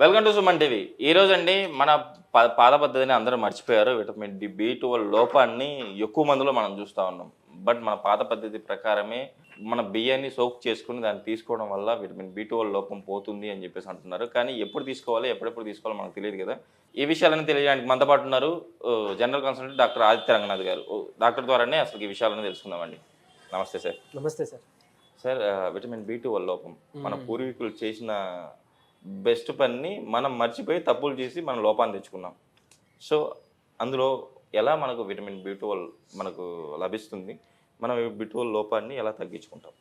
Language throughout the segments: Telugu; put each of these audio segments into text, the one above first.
Welcome to Suman TV. ఈ రోజు అండి మన ప- పాద పద్ధతిని అందరూ మర్చిపోయారు. విటమిన్ డి బి ట్వెల్వ్ లోపాన్ని ఎక్కువ మందిలో మనం చూస్తూ ఉన్నాం. బట్ మన పాత పద్ధతి ప్రకారమే మన బియ్యాన్ని సోక్ చేసుకుని దాన్ని తీసుకోవడం వల్ల విటమిన్ బి ట్వెల్వ్ లోపం పోతుంది అని చెప్పేసి అంటున్నారు. కానీ ఎప్పుడు తీసుకోవాలి ఎప్పుడెప్పుడు తీసుకోవాలో మనకు తెలియదు కదా. ఈ విషయాలను తెలియడానికి మనతో పాటు ఉన్నారు general consultant doctor Aditya Ranganath garu. Doctor ద్వారానే అసలు ఈ విషయాలను తెలుసుకుందామండి. నమస్తే సార్. నమస్తే sir. Sir vitamin B twelve లోపం. మన పూర్వీకులు చేసిన బెస్ట్ పనిని మనం మర్చిపోయి తప్పులు చేసి మనం లోపాన్ని తెచ్చుకున్నాం. సో అందులో ఎలా మనకు విటమిన్ బి ట్వెల్వ్ మనకు లభిస్తుంది మనం బి ట్వెల్వ్ లోపాన్ని ఎలా తగ్గించుకుంటాం?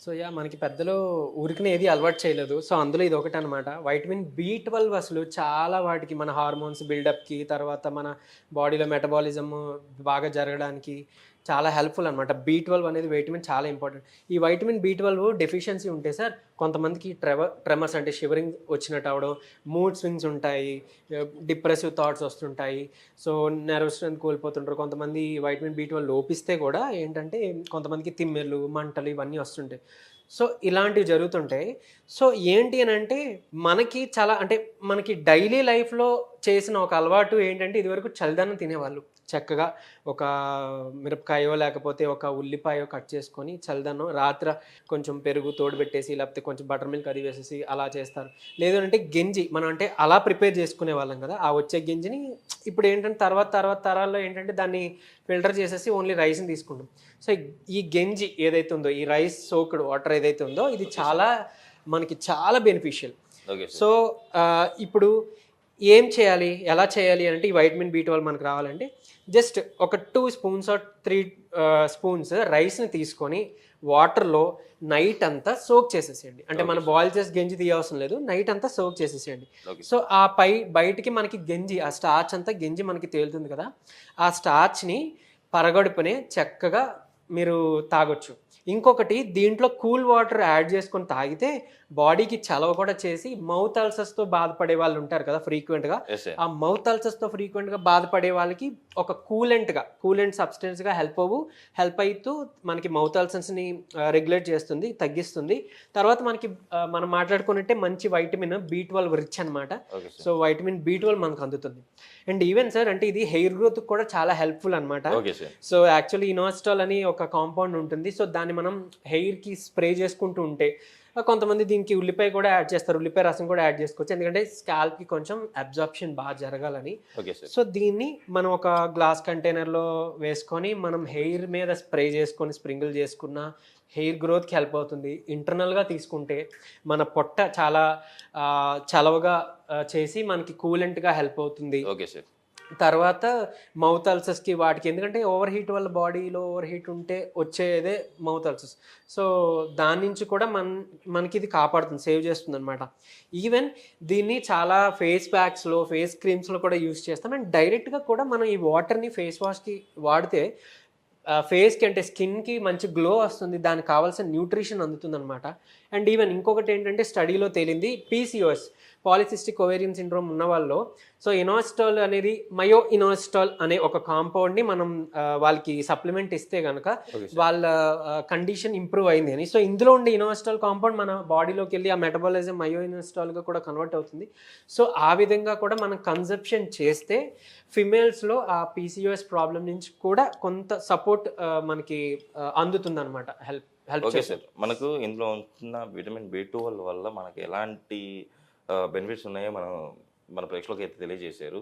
సో యా మనకి పెద్దలు ఊరికనే ఏది అలవాటు చేయలేదు. సో అందులో ఇది ఒకటి అనమాట వైటమిన్ బి ట్వెల్వ్ అసలు చాలా వాటికి మన హార్మోన్స్ బిల్డప్కి తర్వాత మన బాడీలో మెటబాలిజం బాగా జరగడానికి చాలా హెల్ప్ఫుల్ అనమాట బి ట్వెల్వ్ అనేది వైటమిన్ చాలా ఇంపార్టెంట్ ఈ వైటమిన్ బి ట్వెల్వ్ డెఫిషియన్సీ ఉంటే సార్ కొంతమందికి ట్రెవ ట్రెమర్స్ అంటే షివరింగ్ వచ్చినట్టు అవడం మూడ్ స్వింగ్స్ ఉంటాయి డిప్రెసివ్ థాట్స్ వస్తుంటాయి సో నెర్వ్ స్ట్రెంత్ కోల్పోతుంటారు. కొంతమంది వైటమిన్ బి ట్వెల్వ్ లోపిస్తే కూడా ఏంటంటే కొంతమందికి తిమ్మెర్లు మంటలు ఇవన్నీ వస్తుంటాయి. సో ఇలాంటివి జరుగుతుంటాయి సో ఏంటి అని అంటే మనకి చాలా అంటే మనకి డైలీ లైఫ్లో చేసిన ఒక అలవాటు ఏంటంటే ఇదివరకు చలిదనం తినేవాళ్ళు. చక్కగా ఒక మిరపకాయో లేకపోతే ఒక ఉల్లిపాయో కట్ చేసుకొని చలిదనం రాత్ర కొంచెం పెరుగు తోడు పెట్టేసి లేకపోతే కొంచెం బటర్ మిల్క్ అది వేసేసి అలా చేస్తారు. లేదు అంటే గెంజి మనం అంటే అలా ప్రిపేర్ చేసుకునే వాళ్ళం కదా ఆ వచ్చే గెంజిని ఇప్పుడు ఏంటంటే తర్వాత తర్వాత తరాల్లో ఏంటంటే దాన్ని ఫిల్టర్ చేసేసి ఓన్లీ రైస్ని తీసుకుంటాం. సో ఈ గెంజి ఏదైతే ఉందో ఈ రైస్ సోక్డ్ వాటర్ ఏదైతే ఉందో ఇది చాలా మనకి చాలా బెనిఫిషియల్. సో ఇప్పుడు ఏం చేయాలి? ఎలా చేయాలి? అంటే ఈ వైటమిన్ బి ట్వెల్వ్ మనకు రావాలంటే జస్ట్ ఒక two spoons or three spoons రైస్ని తీసుకొని వాటర్లో నైట్ అంతా సోక్ చేసేసేయండి. అంటే మనం బాయిల్ చేసి గంజి తీయవసరం లేదు. నైట్ అంతా సోక్ చేసేసేయండి. సో ఆ పై బయటికి మనకి గంజి ఆ స్టార్చ్ అంతా గంజి మనకి తేలుతుంది కదా ఆ స్టార్చ్ని పరగడుపునే చక్కగా మీరు తాగొచ్చు. ఇంకొకటి దీంట్లో కూల్ వాటర్ యాడ్ చేసుకొని తాగితే బాడీకి చలవ కూడా చేసి మౌత్ అల్సర్స్తో బాధపడే వాళ్ళు ఉంటారు కదా ఫ్రీక్వెంట్గా ఎస్ సార్ ఆ మౌత్ అల్సర్స్తో ఫ్రీక్వెంట్గా బాధపడే వాళ్ళకి ఒక కూలెంట్గా కూలెంట్ సబ్స్టెన్స్గా హెల్ప్ అవ్వు హెల్ప్ అవుతూ మనకి మౌత్ అల్సర్స్ని రెగ్యులేట్ చేస్తుంది తగ్గిస్తుంది. తర్వాత మనకి మనం మాట్లాడుకున్నట్టే మంచి వైటమిన్ బి ట్వెల్వ్ రిచ్ అనమాట సో వైటమిన్ బి ట్వెల్వ్ మనకు అందుతుంది. అండ్ ఈవెన్ సార్ అంటే ఇది హెయిర్ గ్రోత్ కూడా చాలా హెల్ప్ఫుల్ అనమాట సో యాక్చువల్లీ ఇనోస్టాల్ అని ఒక కాంపౌండ్ ఉంటుంది. సో దాన్ని మనం హెయిర్కి స్ప్రే చేసుకుంటూ ఉంటే కొంతమంది దీనికి ఉల్లిపాయ కూడా యాడ్ చేస్తారు. ఉల్లిపాయ రసం కూడా యాడ్ చేసుకోవచ్చు. ఎందుకంటే స్కాల్ప్కి కొంచెం అబ్జార్ప్షన్ బాగా జరగాలని. Okay sir. సో దీన్ని మనం ఒక గ్లాస్ కంటైనర్లో వేసుకొని మనం హెయిర్ మీద స్ప్రే చేసుకొని స్ప్రింగిల్ చేసుకున్న హెయిర్ గ్రోత్కి హెల్ప్ అవుతుంది. ఇంటర్నల్గా తీసుకుంటే మన పొట్ట చాలా చలవగా చేసి మనకి కూలెంట్గా హెల్ప్ అవుతుంది. Okay sir. తర్వాత మౌత్ అల్సర్స్కి వాటికి. ఎందుకంటే ఓవర్ హీట్ వల్ల బాడీలో ఓవర్ హీట్ ఉంటే వచ్చేదే మౌత్ అల్సర్స్. సో దాని నుంచి కూడా మన మనకి ఇది కాపాడుతుంది సేవ్ చేస్తుంది అనమాట ఈవెన్ దీన్ని చాలా ఫేస్ ప్యాక్స్లో ఫేస్ క్రీమ్స్లో కూడా యూస్ చేస్తాం. అండ్ డైరెక్ట్గా కూడా మనం ఈ వాటర్ని ఫేస్ వాష్కి వాడితే ఫేస్కి అంటే స్కిన్కి మంచి గ్లో వస్తుంది. దానికి కావాల్సిన న్యూట్రిషన్ అందుతుంది అనమాట అండ్ ఈవెన్ ఇంకొకటి ఏంటంటే స్టడీలో తేలింది పీసీఓఎస్. పాలిసిస్టిక్ ఓవేరియన్ సిండ్రోమ్ ఉన్న వాళ్ళు సో ఇనోస్టాల్ అనేది మయో ఇనోస్టాల్ అనే ఒక కాంపౌండ్ని మనం వాళ్ళకి సప్లిమెంట్ ఇస్తే కనుక వాళ్ళ కండిషన్ ఇంప్రూవ్ అయింది అని. సో ఇందులో ఉండే ఇనోస్టాల్ కాంపౌండ్ మన బాడీలోకి వెళ్ళి ఆ మెటబాలిజం మయో ఇనోస్టాల్గా కూడా కన్వర్ట్ అవుతుంది. సో ఆ విధంగా కూడా మనం కన్సెప్షన్ చేస్తే ఫిమేల్స్లో ఆ పీసీఓఎస్ ప్రాబ్లం నుంచి కూడా కొంత సపోర్ట్ మనకి అందుతుంది అనమాట హెల్ప్ హెల్ప్ ఓకే సార్. మనకు ఇందులో ఉంటున్న విటమిన్ బి వల్ల మనకి ఎలాంటి బెనిఫిట్స్ ఉన్నాయో మనం మన ప్రేక్షకులకు అయితే తెలియజేశారు.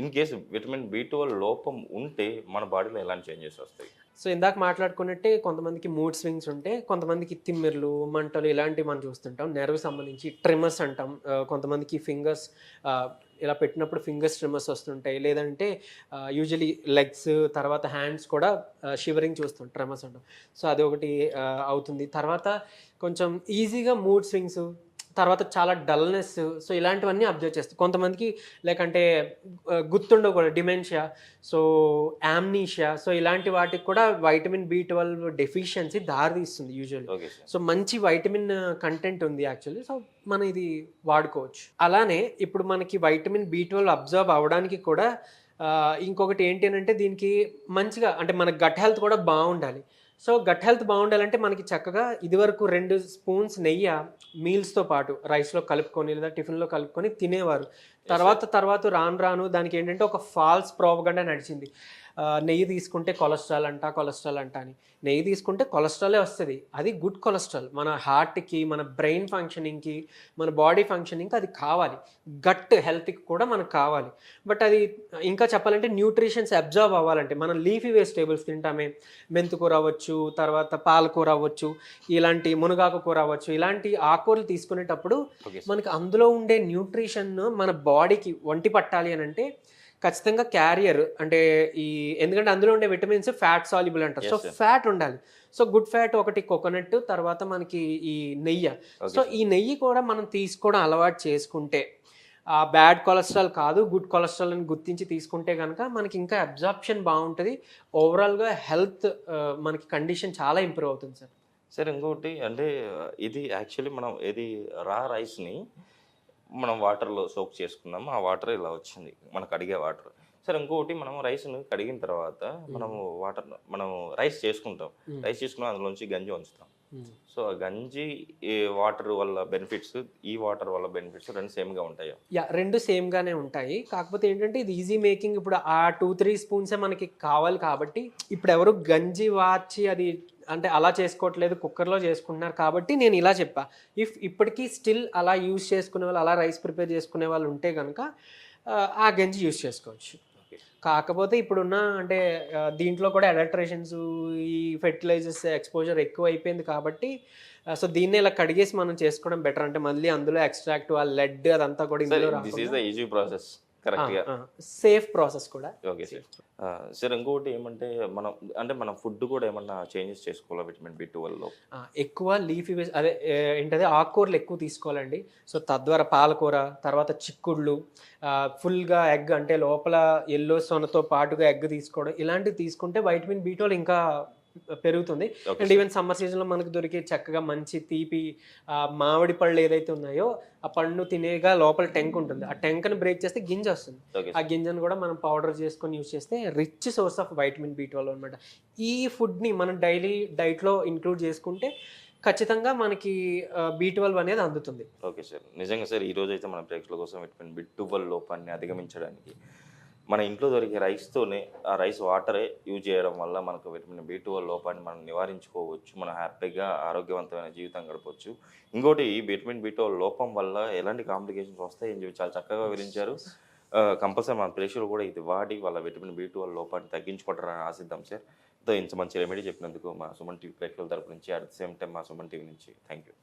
In case vitamin B twelve లోపం ఉంటే మన బాడీలో ఎలాంటి చేంజెస్ వస్తాయి? సో ఇందాక మాట్లాడుకున్నట్టే కొంతమందికి మూడ్ స్వింగ్స్ ఉంటే కొంతమందికి తిమ్మిర్లు మంటలు ఇలాంటివి మనం చూస్తుంటాం. నెర్వ్ సంబంధించి ట్రిమర్స్ అంటాం. కొంతమందికి ఫింగర్స్ ఇలా పెట్టినప్పుడు ఫింగర్స్ ట్రిమర్స్ వస్తుంటాయి. లేదంటే యూజువలీ లెగ్స్ తర్వాత హ్యాండ్స్ కూడా షివరింగ్ చూస్తాం ట్రిమర్స్ అంటాం. సో అది ఒకటి అవుతుంది. తర్వాత కొంచెం ఈజీగా మూడ్ స్వింగ్స్ తర్వాత చాలా డల్నెస్ సో ఇలాంటివన్నీ అబ్జర్వ్ చేస్తాం. కొంతమందికి లేకంటే గుర్తుండవు కూడా డిమెన్షియా సో యామ్నీషియా సో ఇలాంటి వాటికి కూడా వైటమిన్ బి ట్వెల్వ్ డెఫిషియన్సీ దారితీస్తుంది యూజువల్లీ. సో మంచి వైటమిన్ కంటెంట్ ఉంది యాక్చువల్లీ సో మనం ఇది వాడుకోవచ్చు. అలానే ఇప్పుడు మనకి వైటమిన్ బి ట్వెల్వ్ అబ్జర్వ్ అవ్వడానికి కూడా ఇంకొకటి ఏంటి అని అంటే దీనికి మంచిగా అంటే మన గట్ హెల్త్ కూడా బాగుండాలి. సో గట్ హెల్త్ బాగుండాలంటే మనకి చక్కగా ఇదివరకు రెండు స్పూన్స్ నెయ్యి మీల్స్తో పాటు రైస్లో కలుపుకొని లేదా టిఫిన్లో కలుపుకొని తినేవారు. తర్వాత తర్వాత రాను రాను దానికి ఏంటంటే ఒక ఫాల్స్ ప్రోపగండా నడిచింది. నెయ్యి తీసుకుంటే కొలెస్ట్రాల్ అంట కొలెస్ట్రాల్ అంట అని. నెయ్యి తీసుకుంటే కొలెస్ట్రాలే వస్తుంది. అది గుడ్ కొలెస్ట్రాల్. మన హార్ట్కి మన బ్రెయిన్ ఫంక్షనింగ్కి మన బాడీ ఫంక్షనింగ్కి అది కావాలి. గట్ హెల్త్కి కూడా మనకు కావాలి. బట్ అది ఇంకా చెప్పాలంటే న్యూట్రిషన్స్ అబ్జర్వ్ అవ్వాలంటే మనం లీఫీ వెజిటేబుల్స్ తింటామే. మెంతుకూర అవ్వచ్చు తర్వాత పాలకూర అవ్వచ్చు ఇలాంటి మునగాకు కూర అవ్వచ్చు ఇలాంటి ఆకుకూరలు తీసుకునేటప్పుడు మనకి అందులో ఉండే న్యూట్రిషన్ మన బాడీకి వంటి పట్టాలి అని అంటే ఖచ్చితంగా క్యారియర్ అంటే ఈ ఎందుకంటే అందులో ఉండే విటమిన్స్ ఫ్యాట్ సాల్యుబుల్ అంటారు. సో. ఫ్యాట్ ఉండాలి. సో గుడ్ ఫ్యాట్ ఒకటి కోకోనట్ తర్వాత మనకి ఈ నెయ్యి. సో ఈ నెయ్యి కూడా మనం తీసుకోవడం అలవాటు చేసుకుంటే ఆ బ్యాడ్ కొలెస్ట్రాల్ కాదు గుడ్ కొలెస్ట్రాల్ అని గుర్తించి తీసుకుంటే కనుక మనకి ఇంకా అబ్జార్ప్షన్ బాగుంటుంది. ఓవరాల్గా హెల్త్ మనకి కండిషన్ చాలా ఇంప్రూవ్ అవుతుంది సార్ సార్ ఇంకోటి అంటే ఇది యాక్చువల్లీ మనం ఏది రా రైస్ని మనం వాటర్లో సోక్ చేసుకున్నాము ఆ వాటర్ ఇలా వచ్చింది. మనకు అడిగే వాటర్. సార్ ఇంకొకటి మనం రైస్ను కడిగిన తర్వాత మనము వాటర్ మనం రైస్ చేసుకుంటాం. రైస్ చేసుకున్నాం అందులోంచి గంజి ఉంచుతాం సో ఆ గంజి ఈ వాటర్ వల్ల బెనిఫిట్స్ ఈ వాటర్ వల్ల బెనిఫిట్స్ రెండు సేమ్గా ఉంటాయా? యా రెండు సేమ్ గానే ఉంటాయి. కాకపోతే ఏంటంటే ఇది ఈజీ మేకింగ్ ఇప్పుడు ఆ టూ త్రీ స్పూన్సే మనకి కావాలి కాబట్టి ఇప్పుడు ఎవరు గంజి వాచి అది అంటే అలా చేసుకోవట్లేదు కుక్కర్లో చేసుకుంటున్నారు కాబట్టి నేను ఇలా చెప్పా. ఇఫ్ ఇప్పటికీ స్టిల్ అలా యూజ్ చేసుకునే వాళ్ళు అలా రైస్ ప్రిపేర్ చేసుకునే వాళ్ళు ఉంటే కనుక ఆ గంజి యూజ్ చేసుకోవచ్చు. కాకపోతే ఇప్పుడున్న అంటే దీంట్లో కూడా అడల్ట్రేషన్స్ ఈ ఫెర్టిలైజర్స్ ఎక్స్పోజర్ ఎక్కువ అయిపోయింది కాబట్టి సో దీన్ని ఇలా కడిగేసి మనం చేసుకోవడం బెటర్ అంటే మళ్ళీ అందులో ఎక్స్ట్రాక్ట్ ఆ లెడ్ అదంతా కూడా ఇందులో ప్రాసెస్ కరెక్ట్గా సేఫ్ ప్రాసెస్ కూడా. ఓకే సార్ సార్ ఇంకొకటి ఏమంటే మనం అంటే మన ఫుడ్ కూడా ఏమన్నా చేంజెస్ చేసుకోవాలా విటమిన్ బి ఆ, ఎక్కువ లీఫీ వెజ్ అదే ఏంటది ఆకుకూరలు ఎక్కువ తీసుకోవాలండి. సో తద్వారా పాలకూర తర్వాత చిక్కుళ్ళు ఫుల్గా ఎగ్ అంటే లోపల ఎల్లో సొనతో పాటుగా ఎగ్ తీసుకోవడం ఇలాంటివి తీసుకుంటే వైటమిన్ బి ఇంకా పెరుగుతుంది. అండ్ ఈవెన్ సమ్మర్ సీజన్లో మనకు దొరికే చక్కగా మంచి తీపి మామిడి పళ్ళు ఏదైతే ఉన్నాయో ఆ పండు తినేగా లోపల టెంక్ ఉంటుంది. ఆ టెంక్ని బ్రేక్ చేస్తే గింజ వస్తుంది. ఆ గింజను కూడా మనం పౌడర్ చేసుకొని యూస్ చేస్తే rich source of vitamin B twelve అనమాట ఈ ఫుడ్ని మనం డైలీ డైట్లో ఇంక్లూడ్ చేసుకుంటే ఖచ్చితంగా మనకి బి ట్వెల్వ్ అనేది అందుతుంది. Okay sir. నిజంగా సార్ ఈ రోజు అయితే మన ప్రేక్షకుల కోసం విటమిన్ బి ట్వెల్వ్ లోపాన్ని అధిగమించడానికి మన ఇంట్లో దొరికే రైస్తోనే ఆ రైస్ వాటరే యూజ్ చేయడం వల్ల మనకు విటమిన్ బి ట్వెల్వ్ లోపాన్ని మనం నివారించుకోవచ్చు మనం హ్యాపీగా ఆరోగ్యవంతమైన జీవితం గడపవచ్చు ఇంకోటి ఈ విటమిన్ బి ట్వెల్వ్ లోపం వల్ల ఎలాంటి కాంప్లికేషన్స్ వస్తాయని చెప్పి చాలా చక్కగా వివరించారు. కంపల్సరీ మన ప్రేక్షకులు కూడా ఇది వాడి వాళ్ళ విటమిన్ బి ట్వెల్వ్ లోపాన్ని తగ్గించుకుంటారని ఆశిద్దాం సార్. ఇంత మంచి రెమెడీ చెప్పినందుకు మా సుమన్ టీవీ ప్రేక్షకుల తరపు నుంచి అట్ ద సేమ్ టైం మా సుమన్ టీవీ నుంచి. Thank you